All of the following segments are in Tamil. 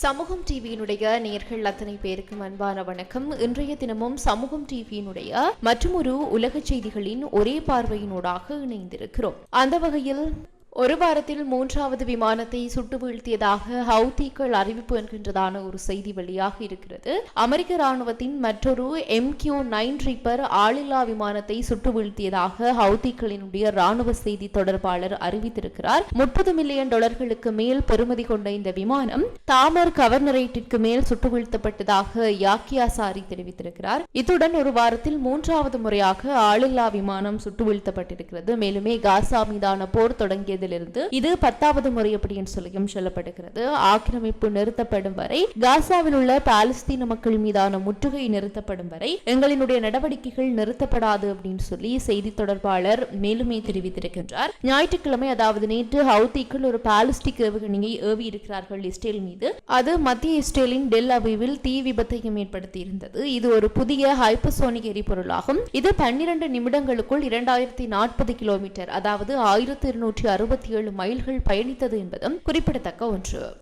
சமூகம் டிவியினுடைய நேர்கள் அத்தனை பேருக்கும் அன்பான வணக்கம். இன்றைய தினமும் சமூகம் டிவியினுடைய மற்றொரு உலக செய்திகளின் ஒரே பார்வையினூடாக இணைந்திருக்கிறோம். அந்த வகையில் ஒரு வாரத்தில் மூன்றாவது விமானத்தை சுட்டு வீழ்த்தியதாக ஹவுதிகள் அறிவிப்பு என்கின்றதான ஒரு செய்தி வெளியாக இருக்கிறது. அமெரிக்க ராணுவத்தின் மற்றொரு எம் கியூ நைன் ரீப்பர் ஆளில்லா விமானத்தை சுட்டு வீழ்த்தியதாக ஹவுதிகளினுடைய ராணுவ செய்தி தொடர்பாளர் அறிவித்திருக்கிறார். முப்பது மில்லியன் டாலர்களுக்கு மேல் பெறுமதி கொண்ட இந்த விமானம் தாமர் கவர்னரேட்டிற்கு மேல் சுட்டு வீழ்த்தப்பட்டதாக யாக்கியா சாரி தெரிவித்திருக்கிறார். இத்துடன் ஒரு வாரத்தில் மூன்றாவது முறையாக ஆளில்லா விமானம் சுட்டு வீழ்த்தப்பட்டிருக்கிறது. மேலுமே காசா மீதான போர் தொடங்கியதில் இருந்து இது பத்தாவது முறை அப்படின்னு சொல்லியும் சொல்லப்படுகிறது. ஆக்கிரமிப்பு நிறுத்தப்படும் வரை காசாவில் உள்ள பாலஸ்தீன மக்கள் மீதான முற்றுகை நிறுத்தப்படும் வரை எங்களினுடைய நடவடிக்கைகள் நிறுத்தப்படாது அப்படின்னு சொல்லி செய்தி தொடர்பாளர் மேலுமே தெரிவித்திருக்கின்றார். ஞாயிற்றுக்கிழமை அதாவது நேற்று ஹவுதிக்குள் ஒரு பாலிஸ்டிக் ஏவுகணையை ஏவி இருக்கிறார்கள் இஸ்ரேல் மீது. அது மத்திய இஸ்ரேலின் டெல் அவிவில் தீ விபத்தையும் ஏற்படுத்தியிருந்தது. இது ஒரு புதிய ஹைப்பசோனிக் எரிபொருளாகும். இது பன்னிரண்டு நிமிடங்களுக்குள் இரண்டாயிரத்தி நாற்பது கிலோமீட்டர் அதாவது ஆயிரத்தி இருநூற்றி அறுபத்தி ஏழு மைல்கள் பயணித்தது என்பதும் குறிப்பிடத்தக்க ஒன்று.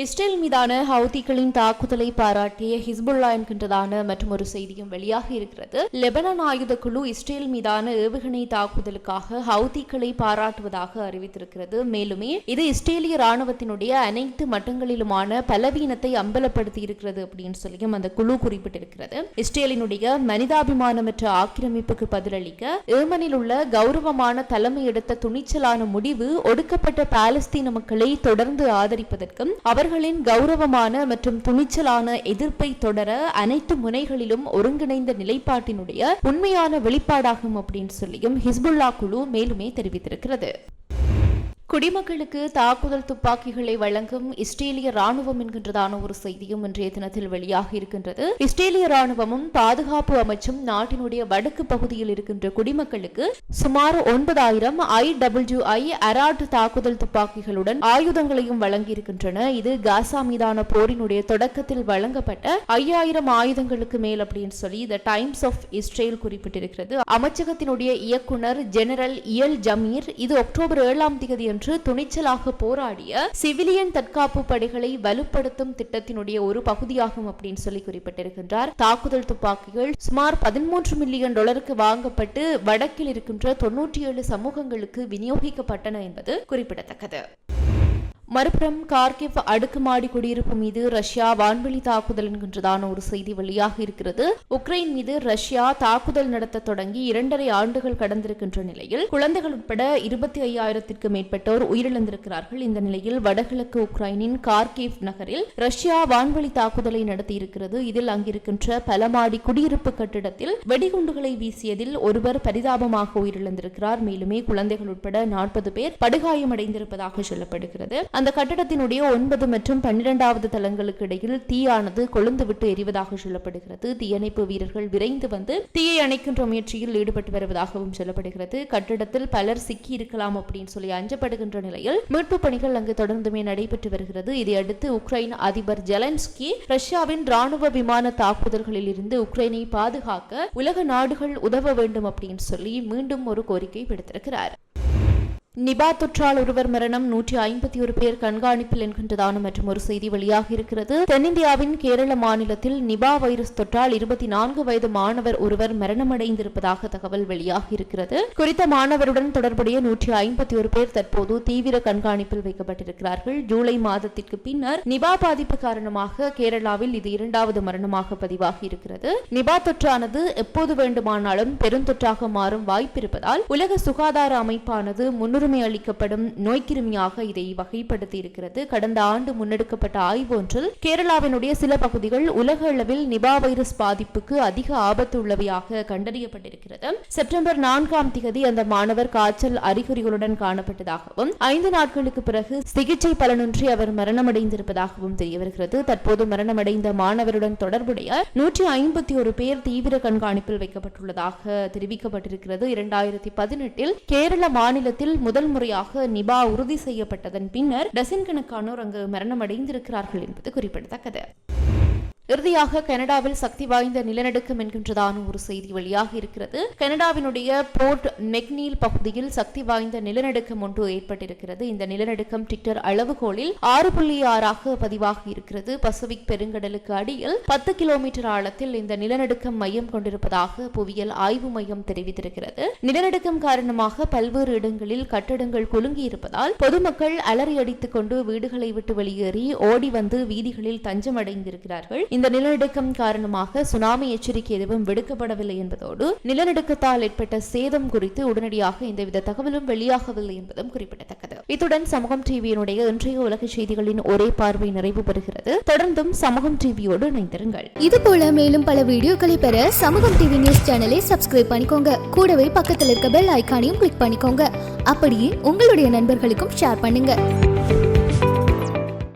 இஸ்ரேல் மீதான ஹவுதிகளின் தாக்குதலை பாராட்டிய ஹிஸ்புல்லா என்கின்றதான மற்றும் ஒரு செய்தியும் வெளியாக இருக்கிறது. லெபனான் ஆயுத குழு இஸ்ரேல் மீதான ஏவுகணை தாக்குதலுக்காக ஹவுதிகளை பாராட்டுவதாக அறிவித்திருக்கிறது. மேலுமே இது இஸ்ரேலிய ராணுவத்தினுடைய அனைத்து மட்டங்களிலுமான பலவீனத்தை அம்பலப்படுத்தி இருக்கிறது அப்படின்னு சொல்லியும் அந்த குழு குறிப்பிட்டிருக்கிறது. இஸ்ரேலினுடைய மனிதாபிமானமற்ற ஆக்கிரமிப்புக்கு பதிலளிக்க ஏமனில் உள்ள கௌரவமான தலைமை எடுத்த துணிச்சலான முடிவு ஒடுக்கப்பட்ட பாலஸ்தீன மக்களை தொடர்ந்து ஆதரிப்பதற்கும் அவர்களின் கௌரவமான மற்றும் துணிச்சலான எதிர்ப்பை தொடர அனைத்து முனைகளிலும் ஒருங்கிணைந்த நிலைப்பாட்டினுடைய உண்மையான வெளிப்பாடாகும் அப்படின்னு சொல்லியும் ஹிஸ்புல்லா குழு மேலுமே தெரிவித்திருக்கிறது. குடிமக்களுக்கு தாக்குதல் துப்பாக்கிகளை வழங்கும் இஸ்ரேலிய ராணுவம் என்கின்றதான ஒரு செய்தியும் இன்றைய தினத்தில் வெளியாக இருக்கின்றது. இஸ்ரேலிய ராணுவமும் பாதுகாப்பு அமைச்சும் நாட்டினுடைய வடக்கு பகுதியில் இருக்கின்ற குடிமக்களுக்கு சுமார் ஒன்பதாயிரம் ஐ டபிள்யூ ஐ அராட் தாக்குதல் துப்பாக்கிகளுடன் ஆயுதங்களையும் வழங்கியிருக்கின்றன. இது காசா மீதான போரினுடைய தொடக்கத்தில் வழங்கப்பட்ட ஐயாயிரம் ஆயுதங்களுக்கு மேல் அப்படின்னு சொல்லி த டைம்ஸ் ஆஃப் இஸ்ரேல் குறிப்பிட்டிருக்கிறது. அமைச்சகத்தினுடைய இயக்குனர் ஜெனரல் இயல் ஜமீர் இது அக்டோபர் ஏழாம் தேதி என்று துணிச்சலாக போராடிய சிவிலியன் தற்காப்பு படைகளை வலுப்படுத்தும் திட்டத்தினுடைய ஒரு பகுதியாகும் அப்படின்னு சொல்லி குறிப்பிட்டிருக்கின்றார். தாக்குதல் துப்பாக்கிகள் சுமார் பதிமூன்று மில்லியன் டாலருக்கு வாங்கப்பட்டு வடக்கில் இருக்கின்ற தொன்னூற்றி ஏழு சமூகங்களுக்கு விநியோகிக்கப்பட்டன என்பது குறிப்பிடத்தக்கது. மறுபுறம் கார்கிவ் அடுக்குமாடி குடியிருப்பு மீது ரஷ்யா வான்வெளி தாக்குதல் என்கின்றதான ஒரு செய்தி வெளியாக இருக்கிறது. உக்ரைன் மீது ரஷ்யா தாக்குதல் நடத்த தொடங்கி இரண்டரை ஆண்டுகள் கடந்திருக்கின்ற நிலையில் குழந்தைகள் உட்பட இருபத்தி ஐயாயிரத்திற்கு மேற்பட்டோர் உயிரிழந்திருக்கிறார்கள். இந்த நிலையில் வடகிழக்கு உக்ரைனின் கார்கிவ் நகரில் ரஷ்யா வான்வெளி தாக்குதலை நடத்தியிருக்கிறது. இதில் அங்கிருக்கின்ற பலமாடி குடியிருப்பு கட்டிடத்தில் வெடிகுண்டுகளை வீசியதில் ஒருவர் பரிதாபமாக உயிரிழந்திருக்கிறார். மேலுமே குழந்தைகள் உட்பட நாற்பது பேர் படுகாயமடைந்திருப்பதாக சொல்லப்படுகிறது. அந்த கட்டடத்தினுடைய ஒன்பது மற்றும் பன்னிரெண்டாவது தளங்களுக்கு இடையில் தீயானது கொழுந்துவிட்டு எரிவதாக சொல்லப்படுகிறது. தீயணைப்பு வீரர்கள் விரைந்து வந்து தீயை அணைக்கின்ற முயற்சியில் ஈடுபட்டு வருவதாகவும் சொல்லப்படுகிறது. கட்டிடத்தில் பலர் சிக்கி இருக்கலாம் அப்படின்னு சொல்லி அஞ்சப்படுகின்ற நிலையில் மீட்பு பணிகள் அங்கு தொடர்ந்துமே நடைபெற்று வருகிறது. இதையடுத்து உக்ரைன் அதிபர் ஜெலன்ஸ்கி ரஷ்யாவின் ராணுவ விமான தாக்குதல்களில் இருந்து உக்ரைனை பாதுகாக்க உலக நாடுகள் உதவ வேண்டும் அப்படின்னு சொல்லி மீண்டும் ஒரு கோரிக்கை விடுத்திருக்கிறார். நிபா தொற்றால் ஒருவர் மரணம் நூற்றி ஐம்பத்தி ஒரு பேர் கண்காணிப்பில் என்கின்றதான மற்றும் ஒரு செய்தி வெளியாக இருக்கிறது. தென்னிந்தியாவின் கேரள மாநிலத்தில் நிபா வைரஸ் தொற்றால் இருபத்தி நான்கு வயது மாணவர் ஒருவர் மரணமடைந்திருப்பதாக தகவல் வெளியாக இருக்கிறது. குறித்த மாணவருடன் தொடர்புடைய நூற்றி ஐம்பத்தி ஒரு பேர் தற்போது தீவிர கண்காணிப்பில் வைக்கப்பட்டிருக்கிறார்கள். ஜூலை மாதத்திற்கு பின்னர் நிபா பாதிப்பு காரணமாக கேரளாவில் இது இரண்டாவது மரணமாக பதிவாகி இருக்கிறது. நிபா தொற்றானது எப்போது வேண்டுமானாலும் பெருந்தொற்றாக மாறும் வாய்ப்பிருப்பதால் உலக சுகாதார அமைப்பானது முன்னுரிமை முன்னுரிமை அளிக்கப்படும் நோய்க்கிருமியாக இதை வகைப்படுத்தி இருக்கிறது கடந்த ஆண்டு முன்னெடுக்கப்பட்ட ஆய்வு ஒன்றில் கேரளாவினுடைய சில பகுதிகள் உலக அளவில் நிபா வைரஸ் பாதிப்புக்கு அதிக ஆபத்து உள்ளவையாக கண்டறியப்பட்டிருக்கிறது. செப்டம்பர் நான்காம் திகதி அந்த மாணவர் காய்ச்சல் அறிகுறிகளுடன் காணப்பட்டதாகவும் ஐந்து நாட்களுக்கு பிறகு சிகிச்சை பலனின்றி அவர் மரணமடைந்திருப்பதாகவும் தெரிய வருகிறது தற்போது மரணமடைந்த மாணவருடன் தொடர்புடைய நூற்றி ஐம்பத்தி ஒரு பேர் தீவிர கண்காணிப்பில் வைக்கப்பட்டுள்ளதாக தெரிவிக்கப்பட்டிருக்கிறது. இரண்டாயிரத்தி பதினெட்டில் கேரள மாநிலத்தில் முதல் முறையாக நிபா உறுதி செய்யப்பட்டதன் பின்னர் டசின் கணக்கானோர் அங்கு மரணமடைந்திருக்கிறார்கள் என்பது குறிப்பிடத்தக்கது. இறுதியாக கனடாவில் சக்தி வாய்ந்த நிலநடுக்கம் என்கின்றதான ஒரு செய்தி வெளியாக இருக்கிறது. கனடாவினுடைய போர்ட் மெக்னீல் பகுதியில் சக்தி வாய்ந்த நிலநடுக்கம் ஒன்று ஏற்பட்டிருக்கிறது. இந்த நிலநடுக்கம் டிக்டர் அளவுகோலில் ஆறு புள்ளி ஆறாக பதிவாகி இருக்கிறது. பசிபிக் பெருங்கடலுக்கு அடியில் பத்து கிலோமீட்டர் ஆழத்தில் இந்த நிலநடுக்கம் மையம் கொண்டிருப்பதாக புவியியல் ஆய்வு மையம் தெரிவித்திருக்கிறது. நிலநடுக்கம் காரணமாக பல்வேறு இடங்களில் கட்டடங்கள் குலுங்கி இருப்பதால் பொதுமக்கள் அலறி அடித்துக் கொண்டு வீடுகளை விட்டு வெளியேறி ஓடி வந்து வீதிகளில் தஞ்சமடைந்திருக்கிறார்கள். இந்த நிலநடுக்கம் காரணமாக சுனாமி எச்சரிக்கை எதுவும் விடுக்கப்படவில்லை என்பதோடு நிலநடுக்கத்தால் ஏற்பட்ட சேதம் குறித்து உடனடியாக எந்தவித தகவலும் வெளியாகவில்லை என்பதும் குறிப்பிடத்தக்கது. இத்துடன் சமூகம் டிவியினுடைய இன்றைய உலக செய்திகளின் ஒரே பார்வை நிறைவு பெறுகிறது. தொடர்ந்தும் சமூகம் டிவியோடு இணைந்திருங்கள். இது போல மேலும் பல வீடியோக்களை பெற சமூகம் டிவி நியூஸ் சேனலை சப்ஸ்கிரைப் பண்ணிக்கோங்க. கூடவே பக்கத்தில் இருக்க பெல் ஐக்கானையும் கிளிக் பண்ணிக்கோங்க. அப்படியே உங்களுடைய நண்பர்களுக்கும் ஷேர் பண்ணுங்க.